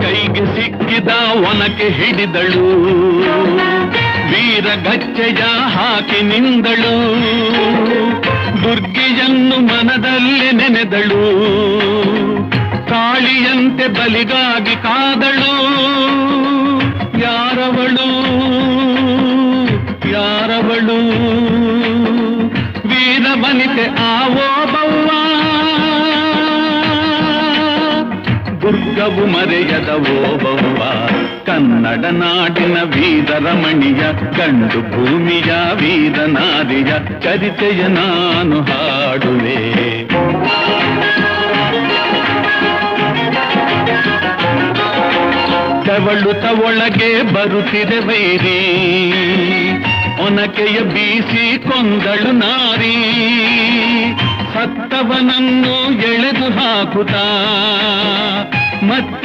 ಕೈಗೆ ಸಿಕ್ಕಿದ ಒನಕೆ ಹಿಡಿದಳು. ವೀರ ಗಚ್ಚಯ ಹಾಕಿ ನಿಂದಳು ದುರ್ಗಿಯನ್ನು ಮನದಲ್ಲಿ ನೆನೆದಳು. ಕಾಳಿಯಂತೆ ಬಲಿಗಾಗಿ ಕಾದಳು. ಯಾರವಳು? ಯಾರವಳು? ವೀರ ವನಿತೆ ಆವೋ ಬವ್ವ. ದುರ್ಗವು ಮರೆಯದ ಓಬವ್ವ. ಕನ್ನಡ ನಾಡಿನ ವೀರರಮಣಿಯ, ಕಂಡು ಭೂಮಿಯ ವೀರನಾರಿಯ ಚರಿತೆಯ ನಾನು ಹಾಡುವೆ. ತವಳು ಒಳಗೆ ಬರುತ್ತಿದೆ ವೈರಿ. ಒನಕೆಯ ಬೀಸಿ ಕೊಂದಳು ನಾರಿ. ಸತ್ತವನನ್ನು ಎಳೆದು ಹಾಕುತ್ತಾ. मत